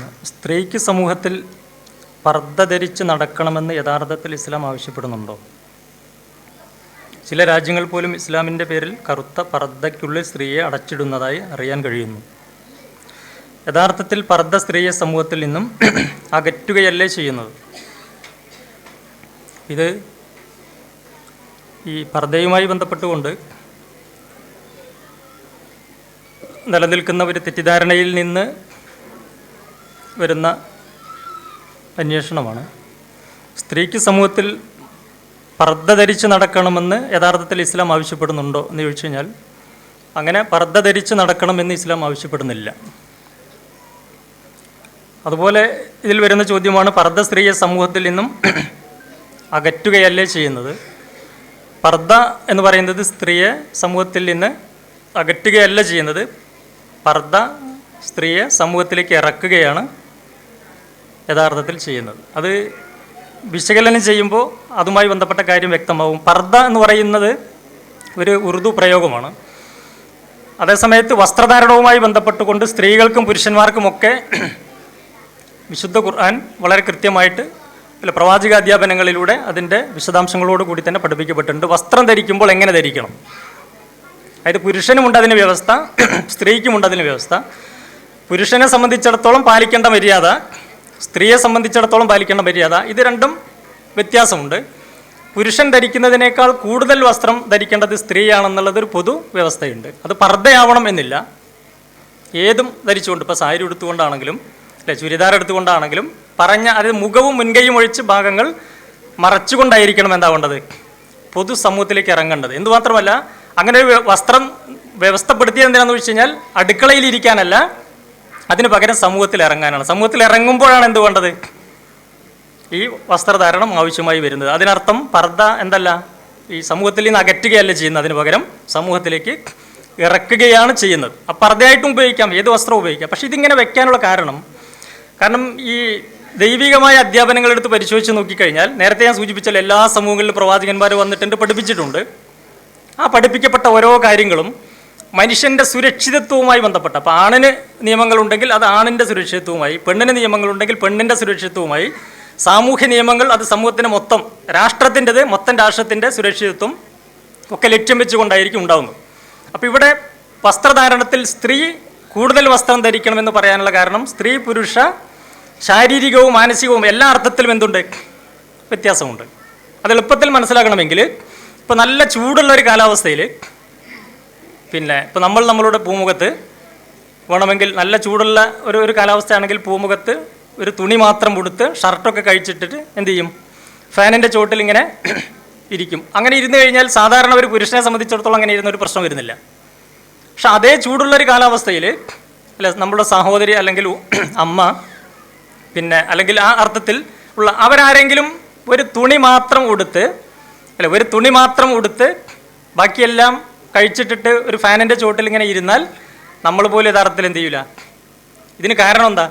പിന്നെ സ്ത്രീക്ക് സമൂഹത്തിൽ പർദ്ദ ധരിച്ച് നടക്കണമെന്ന് യഥാർത്ഥത്തിൽ ഇസ്ലാം ആവശ്യപ്പെടുന്നുണ്ടോ? ചില രാജ്യങ്ങൾ പോലും ഇസ്ലാമിന്റെ പേരിൽ കറുത്ത പർദ്ദയ്ക്കുള്ളിൽ സ്ത്രീയെ അടച്ചിടുന്നതായി അറിയാൻ കഴിയുന്നു. യഥാർത്ഥത്തിൽ പർദ്ദ സ്ത്രീയെ സമൂഹത്തിൽ നിന്നും അകറ്റുകയല്ലേ ചെയ്യുന്നത്? ഇത് ഈ പർദ്ദയുമായി ബന്ധപ്പെട്ടുകൊണ്ട് നിലനിൽക്കുന്ന ഒരു തെറ്റിദ്ധാരണയിൽ നിന്ന് വരുന്ന അന്വേഷണമാണ്. സ്ത്രീക്ക് സമൂഹത്തിൽ പർദ്ദ ധരിച്ച് നടക്കണമെന്ന് യഥാർത്ഥത്തിൽ ഇസ്ലാം ആവശ്യപ്പെടുന്നുണ്ടോ എന്ന് ചോദിച്ചു കഴിഞ്ഞാൽ അങ്ങനെ പർദ്ദ ധരിച്ച് നടക്കണമെന്ന് ഇസ്ലാം ആവശ്യപ്പെടുന്നില്ല. അതുപോലെ ഇതിൽ വരുന്ന ചോദ്യമാണ് പർദ്ദ സ്ത്രീയെ സമൂഹത്തിൽ നിന്നും അകറ്റുകയല്ലേ ചെയ്യുന്നത്? പർദ്ദ എന്ന് പറയുന്നത് സ്ത്രീയെ സമൂഹത്തിൽ നിന്ന് അകറ്റുകയല്ല ചെയ്യുന്നത്. പർദ്ദ സ്ത്രീയെ സമൂഹത്തിലേക്ക് ഇറക്കുകയാണ് യഥാർത്ഥത്തിൽ ചെയ്യുന്നത്. അത് വിശകലനം ചെയ്യുമ്പോൾ അതുമായി ബന്ധപ്പെട്ട കാര്യം വ്യക്തമാവും. പർദ്ദ എന്ന് പറയുന്നത് ഒരു ഉറുദു പ്രയോഗമാണ്. അതേസമയത്ത് വസ്ത്രധാരണവുമായി ബന്ധപ്പെട്ടുകൊണ്ട് സ്ത്രീകൾക്കും പുരുഷന്മാർക്കുമൊക്കെ വിശുദ്ധ ഖുർആൻ വളരെ കൃത്യമായിട്ട് അല്ല പ്രവാചക അധ്യാപനങ്ങളിലൂടെ അതിന്റെ വിശദാംശങ്ങളോട് കൂടി തന്നെ പഠിപ്പിക്കപ്പെട്ടിട്ടുണ്ട്. വസ്ത്രം ധരിക്കുമ്പോൾ എങ്ങനെ ധരിക്കണം? അതായത് പുരുഷനുമുണ്ട് അതിന് വ്യവസ്ഥ സ്ത്രീക്കുമുണ്ട് അതിന് വ്യവസ്ഥ. പുരുഷനെ സംബന്ധിച്ചിടത്തോളം പാലിക്കേണ്ട മര്യാദ സ്ത്രീയെ സംബന്ധിച്ചിടത്തോളം പാലിക്കേണ്ട മര്യാദ. ഇത് രണ്ടും വ്യത്യാസമുണ്ട്. പുരുഷൻ ധരിക്കുന്നതിനേക്കാൾ കൂടുതൽ വസ്ത്രം ധരിക്കേണ്ടത് സ്ത്രീയാണെന്നുള്ളത് ഒരു പൊതു വ്യവസ്ഥയുണ്ട്. അത് പർദ്ദയാവണം എന്നില്ല. ഏതും ധരിച്ചുകൊണ്ട് ഇപ്പോൾ സാരി എടുത്തുകൊണ്ടാണെങ്കിലും അല്ലെ ചുരിദാർ എടുത്തുകൊണ്ടാണെങ്കിലും പറഞ്ഞ അതായത് മുഖവും മുൻകൈയും ഒഴിച്ച് ഭാഗങ്ങൾ മറച്ചുകൊണ്ടായിരിക്കണം എന്താവേണ്ടത് പൊതുസമൂഹത്തിലേക്ക് ഇറങ്ങേണ്ടത്. എന്തുമാത്രമല്ല അങ്ങനെ ഒരു വസ്ത്രം വ്യവസ്ഥപ്പെടുത്തിയത് എന്തിനാണെന്ന് വെച്ച് കഴിഞ്ഞാൽ അടുക്കളയിൽ ഇരിക്കാനല്ല അതിന് പകരം സമൂഹത്തിൽ ഇറങ്ങാനാണ്. സമൂഹത്തിൽ ഇറങ്ങുമ്പോഴാണ് എന്ത് വേണ്ടത്? ഈ വസ്ത്രധാരണം ആവശ്യമായി വരുന്നത്. അതിനർത്ഥം പർദ്ദ എന്തല്ല? ഈ സമൂഹത്തിൽ നിന്ന് അകറ്റുകയല്ല ചെയ്യുന്നത്. അതിന് പകരം സമൂഹത്തിലേക്ക് ഇറക്കുകയാണ് ചെയ്യുന്നത്. ആ പർദ്ദയായിട്ടും ഉപയോഗിക്കാം. ഏത് വസ്ത്രം ഉപയോഗിക്കാം? പക്ഷേ ഇതിങ്ങനെ വെക്കാനുള്ള കാരണം കാരണം ഈ ദൈവികമായ അധ്യാപനങ്ങളെടുത്ത് പരിശോധിച്ച് നോക്കിക്കഴിഞ്ഞാൽ നേരത്തെ ഞാൻ സൂചിപ്പിച്ചാൽ എല്ലാ സമൂഹങ്ങളിലും പ്രവാചകന്മാർ വന്നിട്ടുണ്ട് പഠിപ്പിച്ചിട്ടുണ്ട്. ആ പഠിപ്പിക്കപ്പെട്ട ഓരോ കാര്യങ്ങളും മനുഷ്യന്റെ സുരക്ഷിതത്വവുമായി ബന്ധപ്പെട്ട അപ്പോൾ ആണിന് നിയമങ്ങളുണ്ടെങ്കിൽ അത് ആണിന്റെ സുരക്ഷിതത്വവുമായി പെണ്ണിന് നിയമങ്ങളുണ്ടെങ്കിൽ പെണ്ണിന്റെ സുരക്ഷിതത്വവുമായി സാമൂഹ്യ നിയമങ്ങൾ അത് സമൂഹത്തിന് മൊത്തം രാഷ്ട്രത്തിന്റെത് മൊത്തം രാഷ്ട്രത്തിന്റെ സുരക്ഷിതത്വം ഒക്കെ ലക്ഷ്യം വെച്ചുകൊണ്ടായിരിക്കും ഉണ്ടാകുന്നത് അപ്പോൾ ഇവിടെ വസ്ത്രധാരണത്തിൽ സ്ത്രീ കൂടുതൽ വസ്ത്രം ധരിക്കണമെന്ന് പറയാനുള്ള കാരണം സ്ത്രീ പുരുഷ ശാരീരികവും മാനസികവും എല്ലാ അർത്ഥത്തിലും എന്തുണ്ട്? വ്യത്യാസമുണ്ട്. അത് എളുപ്പത്തിൽ മനസ്സിലാക്കണമെങ്കിൽ ഇപ്പോൾ നല്ല ചൂടുള്ള ഒരു കാലാവസ്ഥയിൽ പിന്നെ ഇപ്പോൾ നമ്മൾ നമ്മളുടെ പൂമുഖത്ത് വേണമെങ്കിൽ നല്ല ചൂടുള്ള ഒരു ഒരു കാലാവസ്ഥയാണെങ്കിൽ പൂമുഖത്ത് ഒരു തുണി മാത്രം കൊടുത്ത് ഷർട്ടൊക്കെ കഴിച്ചിട്ടിട്ട് എന്ത് ചെയ്യും? ഫാനിന്റെ ചോട്ടിൽ ഇങ്ങനെ ഇരിക്കും. അങ്ങനെ ഇരുന്ന് കഴിഞ്ഞാൽ സാധാരണ ഒരു പുരുഷനെ സംബന്ധിച്ചിടത്തോളം അങ്ങനെ ഇരുന്ന ഒരു പ്രശ്നം വരുന്നില്ല. പക്ഷെ അതേ ചൂടുള്ള ഒരു കാലാവസ്ഥയിൽ അല്ല നമ്മുടെ സഹോദരി അല്ലെങ്കിൽ അമ്മ പിന്നെ അല്ലെങ്കിൽ ആ അർത്ഥത്തിൽ ഉള്ള അവരാരെങ്കിലും ഒരു തുണി മാത്രം ഉടുത്ത് അല്ല ഒരു തുണി മാത്രം ഉടുത്ത് ബാക്കിയെല്ലാം കഴിച്ചിട്ടിട്ട് ഒരു ഫാനിന്റെ ചുവട്ടിൽ ഇങ്ങനെ ഇരുന്നാൽ നമ്മൾ പോലും യഥാർത്ഥത്തിൽ എന്ത് ചെയ്യൂല? ഇതിന് കാരണം എന്താ?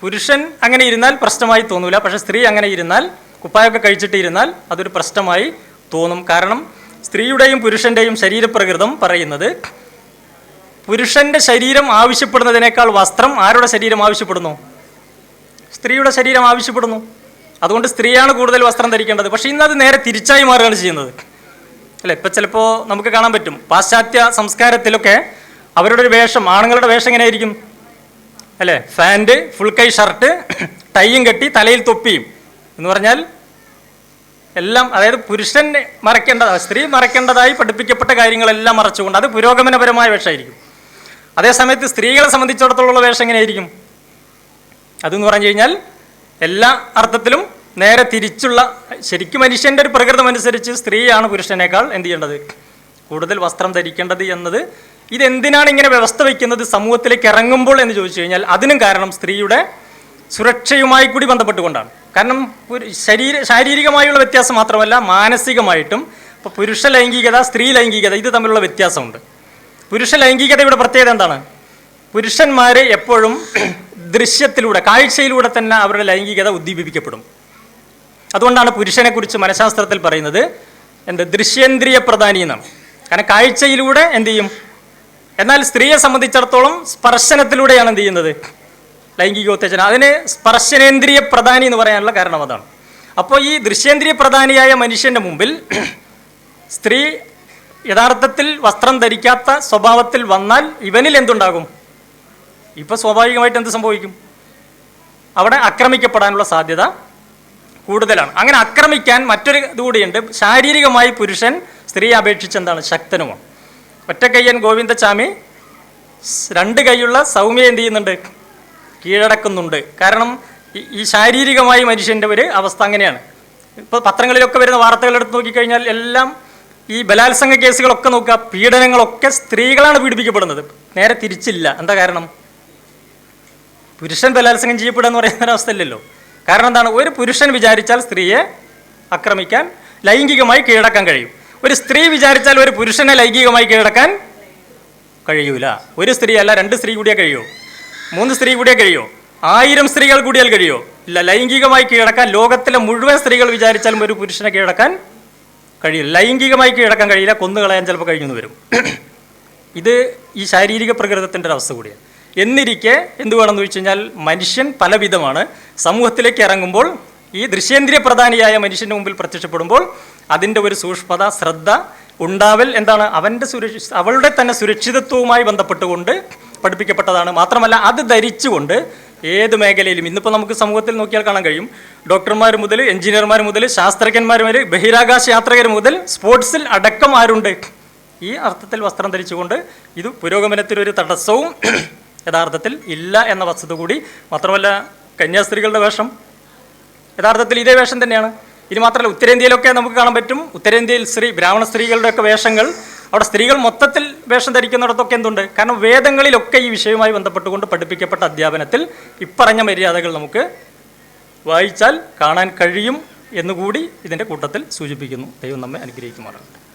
പുരുഷൻ അങ്ങനെ ഇരുന്നാൽ പ്രശ്നമായി തോന്നൂല പക്ഷെ സ്ത്രീ അങ്ങനെ ഇരുന്നാൽ കുപ്പായൊക്കെ കഴിച്ചിട്ട് ഇരുന്നാൽ അതൊരു പ്രശ്നമായി തോന്നും. കാരണം സ്ത്രീയുടെയും പുരുഷന്റെയും ശരീരപ്രകൃതം പറയുന്നത് പുരുഷന്റെ ശരീരം ആവശ്യപ്പെടുന്നതിനേക്കാൾ വസ്ത്രം ആരുടെ ശരീരം ആവശ്യപ്പെടുന്നു? സ്ത്രീയുടെ ശരീരം ആവശ്യപ്പെടുന്നു. അതുകൊണ്ട് സ്ത്രീയാണ് കൂടുതൽ വസ്ത്രം ധരിക്കേണ്ടത്. പക്ഷേ ഇന്നത് നേരെ തിരിച്ചായി മാറുകയാണ് ചെയ്യുന്നത്. അല്ലെ? ഇപ്പം ചിലപ്പോൾ നമുക്ക് കാണാൻ പറ്റും. പാശ്ചാത്യ സംസ്കാരത്തിലൊക്കെ അവരുടെ ഒരു വേഷം ആണുങ്ങളുടെ വേഷം എങ്ങനെയായിരിക്കും? അല്ലേ? ഫാന്റ് ഫുൾ കൈ ഷർട്ട് ടൈയും കെട്ടി തലയിൽ തൊപ്പിയും എന്ന് പറഞ്ഞാൽ എല്ലാം അതായത് പുരുഷൻ മറയ്ക്കേണ്ടത് സ്ത്രീ മറയ്ക്കേണ്ടതായി പഠിപ്പിക്കപ്പെട്ട കാര്യങ്ങളെല്ലാം മറച്ചുകൊണ്ട് അത് പുരോഗമനപരമായ വേഷമായിരിക്കും. അതേസമയത്ത് സ്ത്രീകളെ സംബന്ധിച്ചിടത്തോളം വേഷം എങ്ങനെയായിരിക്കും? അതെന്ന് പറഞ്ഞു കഴിഞ്ഞാൽ എല്ലാ അർത്ഥത്തിലും നേരെ തിരിച്ചുള്ള ശരിക്കും മനുഷ്യന്റെ ഒരു പ്രകൃതം അനുസരിച്ച് സ്ത്രീയാണ് പുരുഷനേക്കാൾ എന്ത് ചെയ്യേണ്ടത്? കൂടുതൽ വസ്ത്രം ധരിക്കേണ്ടത് എന്നത് ഇതെന്തിനാണ് ഇങ്ങനെ വ്യവസ്ഥ വയ്ക്കുന്നത് സമൂഹത്തിലേക്ക് ഇറങ്ങുമ്പോൾ എന്ന് ചോദിച്ചു കഴിഞ്ഞാൽ അതിനും കാരണം സ്ത്രീയുടെ സുരക്ഷയുമായി കൂടി ബന്ധപ്പെട്ടുകൊണ്ടാണ്. കാരണം ശരീര ശാരീരികമായുള്ള വ്യത്യാസം മാത്രമല്ല മാനസികമായിട്ടും ഇപ്പോൾ പുരുഷ ലൈംഗികത സ്ത്രീ ലൈംഗികത ഇത് തമ്മിലുള്ള വ്യത്യാസമുണ്ട്. പുരുഷ ലൈംഗികതയുടെ പ്രത്യേകത എന്താണ്? പുരുഷന്മാർ എപ്പോഴും ദൃശ്യത്തിലൂടെ കാഴ്ചയിലൂടെ തന്നെ അവരുടെ ലൈംഗികത ഉദ്ദീപിപ്പിക്കപ്പെടും. അതുകൊണ്ടാണ് പുരുഷനെക്കുറിച്ച് മനഃശാസ്ത്രത്തിൽ പറയുന്നത്. എന്ത്? ദൃശ്യേന്ദ്രിയ പ്രധാനി എന്നാണ്. കാരണം കാഴ്ചയിലൂടെ എന്ത് ചെയ്യും? എന്നാൽ സ്ത്രീയെ സംബന്ധിച്ചിടത്തോളം സ്പർശനത്തിലൂടെയാണ് എന്ത് ചെയ്യുന്നത്? ലൈംഗികോത്തേജനം. അതിന് സ്പർശനേന്ദ്രിയ പ്രധാനി എന്ന് പറയാനുള്ള കാരണം അതാണ്. അപ്പോൾ ഈ ദൃശ്യേന്ദ്രിയ പ്രധാനിയായ മനുഷ്യന്റെ മുമ്പിൽ സ്ത്രീ യഥാർത്ഥത്തിൽ വസ്ത്രം ധരിക്കാത്ത സ്വഭാവത്തിൽ വന്നാൽ ഇവനിൽ എന്തുണ്ടാകും? ഇപ്പോൾ സ്വാഭാവികമായിട്ട് എന്ത് സംഭവിക്കും? അവിടെ ആക്രമിക്കപ്പെടാനുള്ള സാധ്യത കൂടുതലാണ്. അങ്ങനെ ആക്രമിക്കാൻ മറ്റൊരു ഇതുകൂടിയുണ്ട് ശാരീരികമായി പുരുഷൻ സ്ത്രീയെ അപേക്ഷിച്ച് എന്താണ്? ശക്തനുമാണ്. ഒറ്റക്കയ്യൻ ഗോവിന്ദചാമി സ് രണ്ട് കൈയുള്ള സൗമ്യ എന്ത് ചെയ്യുന്നുണ്ട്? കീഴടക്കുന്നുണ്ട്. കാരണം ഈ- ഈ ശാരീരികമായി മനുഷ്യന്റെ ഒരു അവസ്ഥ അങ്ങനെയാണ്. ഇപ്പോൾ പത്രങ്ങളിലൊക്കെ വരുന്ന വാർത്തകൾ എടുത്ത് നോക്കിക്കഴിഞ്ഞാൽ എല്ലാം ഈ ബലാത്സംഗ കേസുകളൊക്കെ നോക്കുക പീഡനങ്ങളൊക്കെ സ്ത്രീകളാണ് പീഡിപ്പിക്കപ്പെടുന്നത്. നേരെ തിരിച്ചില്ല. എന്താ കാരണം? പുരുഷൻ ബലാത്സംഗം ചെയ്യപ്പെടുക എന്ന് പറയുന്ന ഒരവസ്ഥയില്ലല്ലോ കാരണം എന്താണ്? ഒരു പുരുഷൻ വിചാരിച്ചാൽ സ്ത്രീയെ ആക്രമിക്കാൻ ലൈംഗികമായി കീഴടക്കാൻ കഴിയും. ഒരു സ്ത്രീ വിചാരിച്ചാൽ ഒരു പുരുഷനെ ലൈംഗികമായി കീഴടക്കാൻ കഴിയൂല. ഒരു സ്ത്രീ അല്ല രണ്ട് സ്ത്രീ കൂടിയേ കഴിയോ. മൂന്ന് സ്ത്രീ കൂടിയേ കഴിയോ. ആയിരം സ്ത്രീകൾ കൂടിയാൽ കഴിയോ. ഇല്ല ലൈംഗികമായി കീഴടക്കാൻ ലോകത്തിലെ മുഴുവൻ സ്ത്രീകൾ വിചാരിച്ചാലും ഒരു പുരുഷനെ കീഴടക്കാൻ കഴിയില്ല. ലൈംഗികമായി കീഴടക്കാൻ കഴിയില്ല. കൊന്നുകളയാൻ ചിലപ്പോൾ കഴിഞ്ഞു വരും. ഇത് ഈ ശാരീരിക പ്രകൃതത്തിന്റെ ഒരു അവസ്ഥ കൂടിയാണ്. എന്നിരിക്കെ എന്ത് വേണമെന്ന് വെച്ച് കഴിഞ്ഞാൽ മനുഷ്യൻ പലവിധമാണ്. സമൂഹത്തിലേക്ക് ഇറങ്ങുമ്പോൾ ഈ ദൃശ്യേന്ദ്രിയ പ്രധാനിയായ മനുഷ്യന്റെ മുമ്പിൽ പ്രത്യക്ഷപ്പെടുമ്പോൾ അതിന്റെ ഒരു സൂക്ഷ്മത ശ്രദ്ധ ഉണ്ടാവൽ എന്താണ്? അവന്റെ സുരക്ഷ അവളുടെ തന്നെ സുരക്ഷിതത്വവുമായി ബന്ധപ്പെട്ടുകൊണ്ട് പഠിപ്പിക്കപ്പെട്ടതാണ്. മാത്രമല്ല അത് ധരിച്ചുകൊണ്ട് ഏത് മേഖലയിലും ഇന്നിപ്പോൾ നമുക്ക് സമൂഹത്തിൽ നോക്കിയാൽ കാണാൻ കഴിയും. ഡോക്ടർമാർ മുതൽ എഞ്ചിനീയർമാർ മുതൽ ശാസ്ത്രജ്ഞന്മാർ വരെ ബഹിരാകാശ യാത്രികർ മുതൽ സ്പോർട്സിൽ അടക്കം ആരുണ്ട്? ഈ അർത്ഥത്തിൽ വസ്ത്രം ധരിച്ചുകൊണ്ട് ഇത് പുരോഗമനത്തിനൊരു തടസ്സവും യഥാർത്ഥത്തിൽ ഇല്ല എന്ന വസ്തുത കൂടി മാത്രമല്ല കന്യാസ്ത്രീകളുടെ വേഷം യഥാർത്ഥത്തിൽ ഇതേ വേഷം തന്നെയാണ്. ഇനി മാത്രമല്ല ഉത്തരേന്ത്യയിലൊക്കെ നമുക്ക് കാണാൻ പറ്റും. ഉത്തരേന്ത്യയിൽ സ്ത്രീ ബ്രാഹ്മണ സ്ത്രീകളുടെയൊക്കെ വേഷങ്ങൾ അവിടെ സ്ത്രീകൾ മൊത്തത്തിൽ വേഷം ധരിക്കുന്നിടത്തൊക്കെ എന്തുണ്ട്? കാരണം വേദങ്ങളിലൊക്കെ ഈ വിഷയവുമായി ബന്ധപ്പെട്ടുകൊണ്ട് പഠിപ്പിക്കപ്പെട്ട അധ്യാപനത്തിൽ ഇപ്പറഞ്ഞ മര്യാദകൾ നമുക്ക് വായിച്ചാൽ കാണാൻ കഴിയും എന്നുകൂടി ഇതിന്റെ കൂട്ടത്തിൽ സൂചിപ്പിക്കുന്നു. ദൈവം നമ്മെ അനുഗ്രഹിക്കുമാറാകട്ടെ.